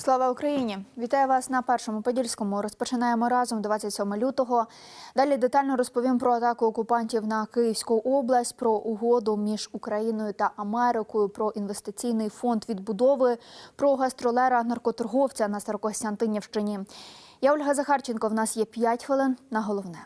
Слава Україні! Вітаю вас на першому подільському. Розпочинаємо разом 27 лютого. Далі детально розповім про атаку окупантів на Київську область, про угоду між Україною та Америкою, про інвестиційний фонд відбудови, про гастролера наркоторговця на Старокостянтинівщині. Я Ольга Захарченко. В нас є 5 хвилин на головне.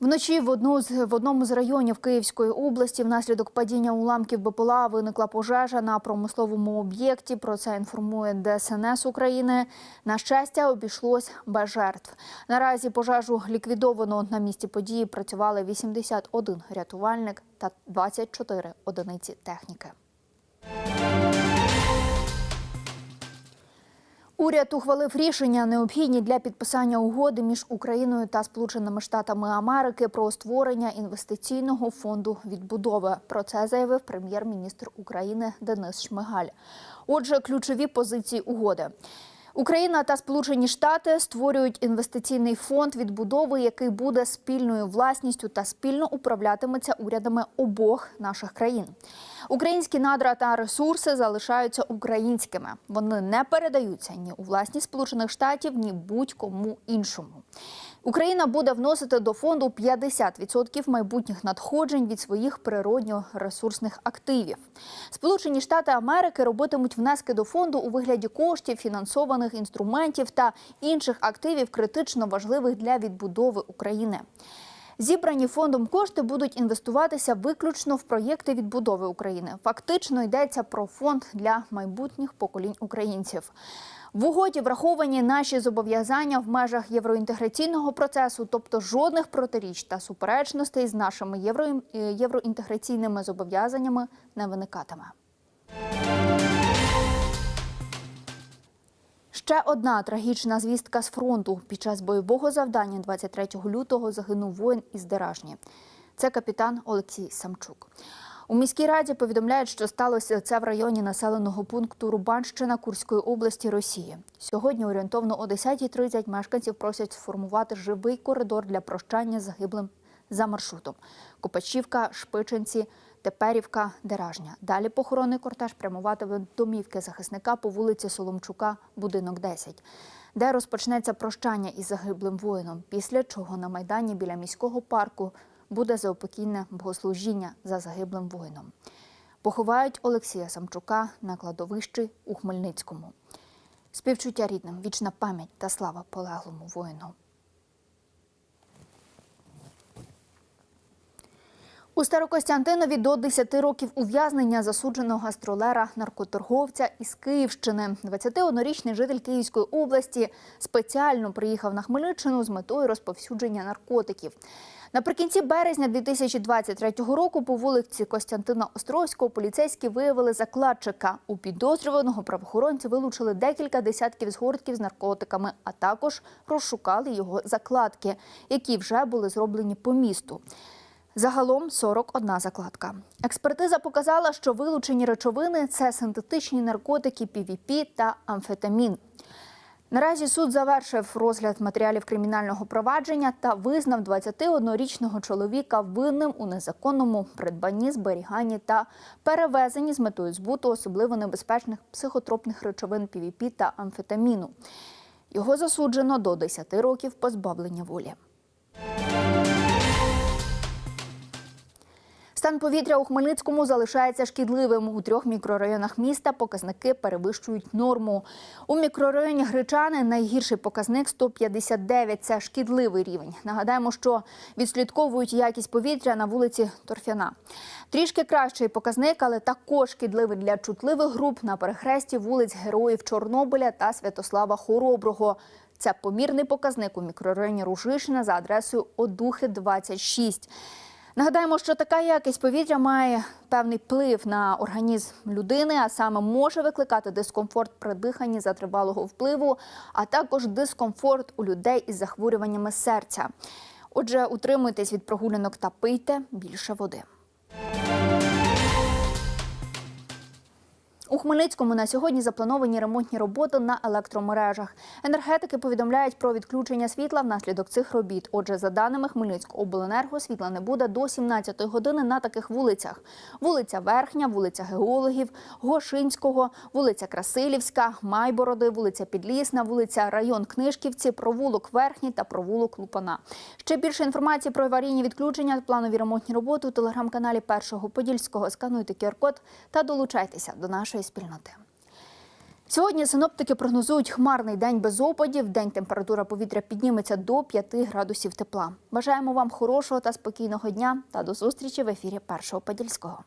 Вночі в одну з в одному з районів Київської області внаслідок падіння уламків БПЛА виникла пожежа на промисловому об'єкті. Про це інформує ДСНС України. На щастя, обійшлось без жертв. Наразі пожежу ліквідовано на місці події. Працювали 81 рятувальник та 24 одиниці техніки. Уряд ухвалив рішення, необхідні для підписання угоди між Україною та Сполученими Штатами Америки про створення інвестиційного фонду відбудови. Про це заявив прем'єр-міністр України Денис Шмигаль. Отже, ключові позиції угоди. Україна та Сполучені Штати створюють інвестиційний фонд відбудови, який буде спільною власністю та спільно управлятиметься урядами обох наших країн. Українські надра та ресурси залишаються українськими. Вони не передаються ні у власність Сполучених Штатів, ні будь-кому іншому. Україна буде вносити до фонду 50% майбутніх надходжень від своїх природньо-ресурсних активів. Сполучені Штати Америки робитимуть внески до фонду у вигляді коштів, фінансованих інструментів та інших активів, критично важливих для відбудови України. Зібрані фондом кошти будуть інвестуватися виключно в проєкти відбудови України. Фактично йдеться про фонд для майбутніх поколінь українців. В угоді враховані наші зобов'язання в межах євроінтеграційного процесу, тобто жодних протиріч та суперечностей з нашими євро... євроінтеграційними зобов'язаннями не виникатиме. Ще одна трагічна звістка з фронту. Під час бойового завдання 23 лютого загинув воїн із Деражні. Це капітан Олексій Самчук. У міській раді повідомляють, що сталося це в районі населеного пункту Рубанщина Курської області Росії. Сьогодні орієнтовно о 10.30 мешканців просять сформувати живий коридор для прощання загиблим за маршрутом: Копачівка, Шпиченці, Теперівка, Деражня. Далі похоронний кортеж прямуватиме домівки захисника по вулиці Соломчука, будинок 10, де розпочнеться прощання із загиблим воїном. Після чого на майдані біля міського парку буде заопокійне богослужіння за загиблим воїном. Поховають Олексія Самчука на кладовищі у Хмельницькому. Співчуття рідним, вічна пам'ять та слава полеглому воїну. У Старокостянтинові до 10 років ув'язнення засудженого гастролера наркоторговця із Київщини. 21-річний житель Київської області спеціально приїхав на Хмельниччину з метою розповсюдження наркотиків. Наприкінці березня 2023 року по вулиці Костянтина Островського поліцейські виявили закладчика. У підозрюваного правоохоронці вилучили декілька десятків згортків з наркотиками, а також розшукали його закладки, які вже були зроблені по місту. Загалом 41 закладка. Експертиза показала, що вилучені речовини це синтетичні наркотики PVP та амфетамін. Наразі суд завершив розгляд матеріалів кримінального провадження та визнав 21-річного чоловіка винним у незаконному придбанні, зберіганні та перевезенні з метою збуту особливо небезпечних психотропних речовин PVP та амфетаміну. Його засуджено до 10 років позбавлення волі. Стан повітря у Хмельницькому залишається шкідливим. У трьох мікрорайонах міста показники перевищують норму. У мікрорайоні Гречани найгірший показник 159 – це шкідливий рівень. Нагадаємо, що відслідковують якість повітря на вулиці Торфяна. Трішки кращий показник, але також шкідливий для чутливих груп на перехресті вулиць Героїв Чорнобиля та Святослава Хороброго. Це помірний показник у мікрорайоні Ружишина за адресою Одухи 26. Нагадаємо, що така якість повітря має певний вплив на організм людини, а саме може викликати дискомфорт при диханні за тривалого впливу, а також дискомфорт у людей із захворюваннями серця. Отже, утримуйтесь від прогулянок та пийте більше води. У Хмельницькому на сьогодні заплановані ремонтні роботи на електромережах. Енергетики повідомляють про відключення світла внаслідок цих робіт. Отже, за даними Хмельницького обленерго, світла не буде до 17-ї години на таких вулицях: вулиця Верхня, вулиця Геологів, Гошинського, вулиця Красилівська, Майбороди, вулиця Підлісна, вулиця Район Книжківці, провулок Верхній та провулок Лупана. Ще більше інформації про аварійні відключення, планові ремонтні роботи у телеграм-каналі Першого Подільського. Скануйте QR-код та долучайтеся до нашої спільноти. Сьогодні синоптики прогнозують хмарний день без опадів. День температура повітря підніметься до 5 градусів тепла. Бажаємо вам хорошого та спокійного дня та до зустрічі в ефірі Першого Подільського.